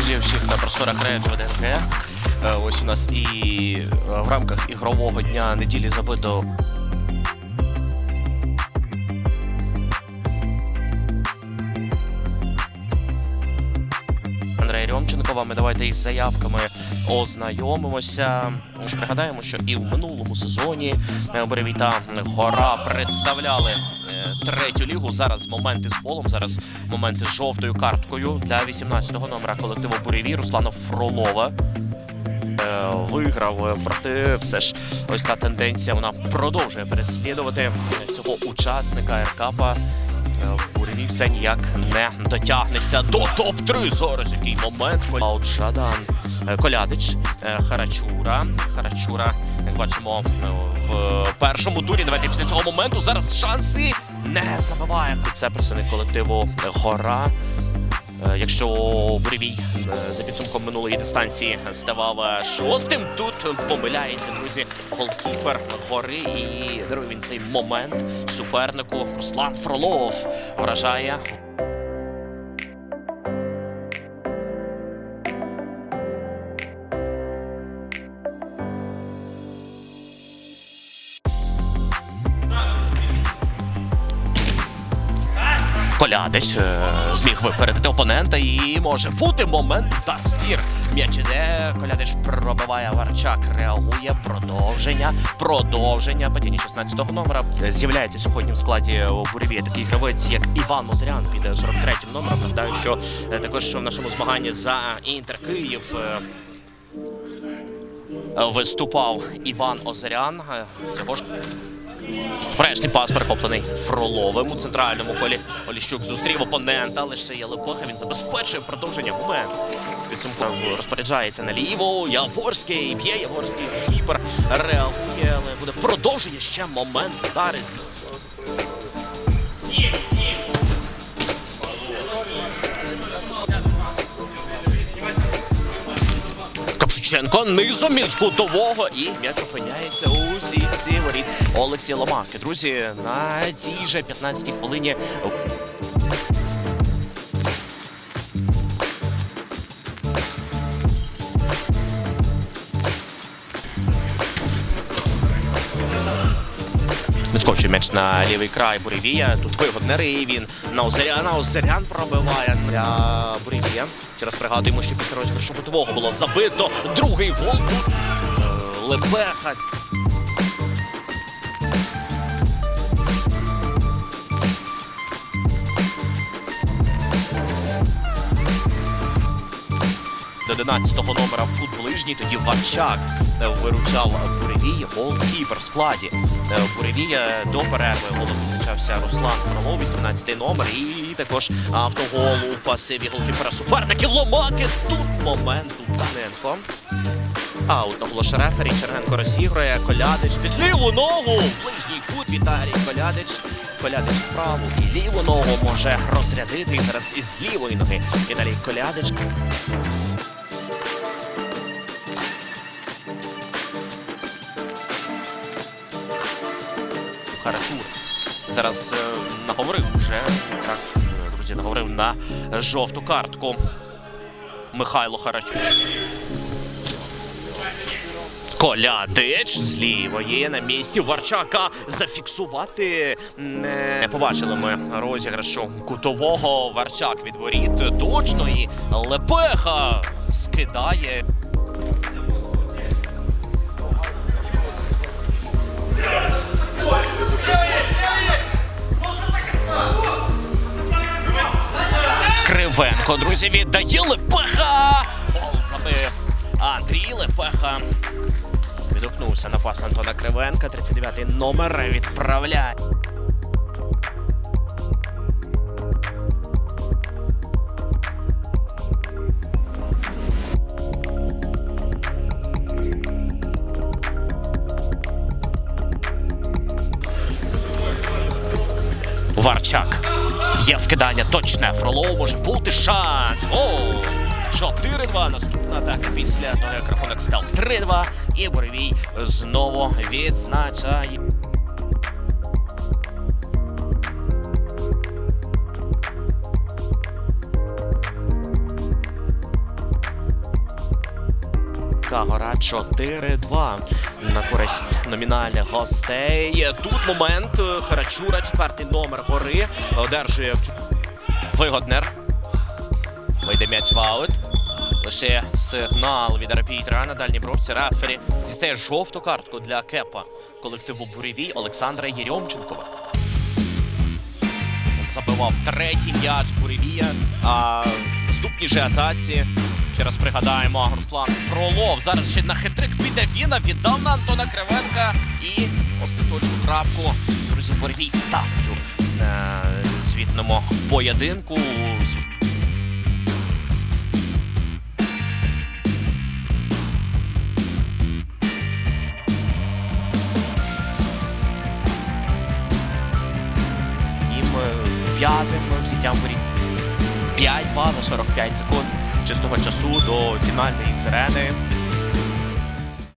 всіх на просторах Рейдж ВДНГ. Е, Ось у нас і е, в рамках ігрового дня неділі забито Андрей Рьомченко. Давайте із заявками ознайомимося. Ми ж пригадаємо, що і в минулому сезоні е, Буревій та Гора представляли е, третю лігу. Зараз моменти з фолом, зараз моменти з жовтою карткою для 18-го номера колективу Буревій Руслана Фролова. Е, Виграв проте все ж ось та тенденція вона продовжує переслідувати цього учасника РКПа. Е, все ніяк не дотягнеться до топ-3. Зараз який момент. Жадан Е, Колядич, е, Харачура. Харачура, як бачимо, в першому турі. Давайте після цього моменту зараз шанси не забиває. Це представник колективу Гора. Е, Якщо Буревій е, за підсумком минулої дистанції ставав е, шостим, тут помиляється, друзі, голкіпер гори і дарує він цей момент супернику. Руслан Фролов вражає. Колядич е, зміг випередити опонента і може бути момент удар в ствір. М'яч іде, Колядич пробиває Варчак, реагує, продовження, продовження. Падіння 16-го номера. З'являється сьогодні в складі у Буреві такий гравець, як Іван Озрян під 43-м номером. Нагадаю, що е, також в нашому змаганні за Інтер Київ е, виступав Іван Озерян. Цього ж Врешті пас перехоплений Фроловим у центральному полі. Оліщук зустрів опонента, лише є Лепоха. Він забезпечує продовження момент. Підсумка розпоряджається наліво. Яворський б'є Яворський кіпер реагує, але буде продовження ще момент удари. Капшученко низом із кутового і м'яч опиняється у сітці воріт Олексія Ломаки. Друзі, на цій же 15-й хвилині Відскочує м'яч на лівий край Буревія. Тут вигодний він на Наузерян Озерян пробиває для Буревія. Через пригадуємо, що після розіграшу битового було забито. Другий гол е, Лепеха. 11-го номера в кут ближній, тоді Варчак е, виручав Буревій, голкіпер в складі. Е, Буревія до перерви голом відзначався Руслан Фролов, 18-й номер. І також автогол у пасиві голкіпера суперників Ломаки. Тут момент у Даненко. Аут наголошує рефері. Черненко розігрує. Колядич під ліву ногу. Ближній кут Віталій Колядич. Колядич вправу і ліву ногу може розрядити. І зараз із лівої ноги. Віталій Колядич. Харачур. Зараз е, наговорив вже так, е, друзі, наговорив на жовту картку Михайло Харачур. Колядич з лівої на місці Варчака зафіксувати не побачили ми розіграшу кутового Варчак від воріт точно і Лепеха скидає. Кривенко, друзі, віддає Лепеха! Гол забив Андрій Лепеха. Відгукнувся на пас Антона Кривенка. 39-й номер відправляє. Варчак. Є вкидання точне. Фролов може бути шанс. Оу! 4-2. Наступна атака після того, як рахунок став 3-2. І Боровій знову відзначає. Кременчуцька гора 4-2 на користь номінальних гостей. Тут момент Харачура, четвертий номер гори, одержує Вигоднер. Вийде м'яч в аут. Лише сигнал від арбітра на дальній бровці. Рефері дістає жовту картку для кепа колективу Буревій Олександра Єрьомченкова. Забивав третій м'яч Буревія. А в наступній же атаці. Ще раз пригадаємо, Руслан Фролов зараз ще на хитрик піде він, а віддав на Антона Кривенка. І остаточну крапку. Друзі, Буревій ставить у е, звітному поєдинку. їм е, п'ятим взяттям воріт. 5-2 за 45 секунд чистого часу до фінальної сирени.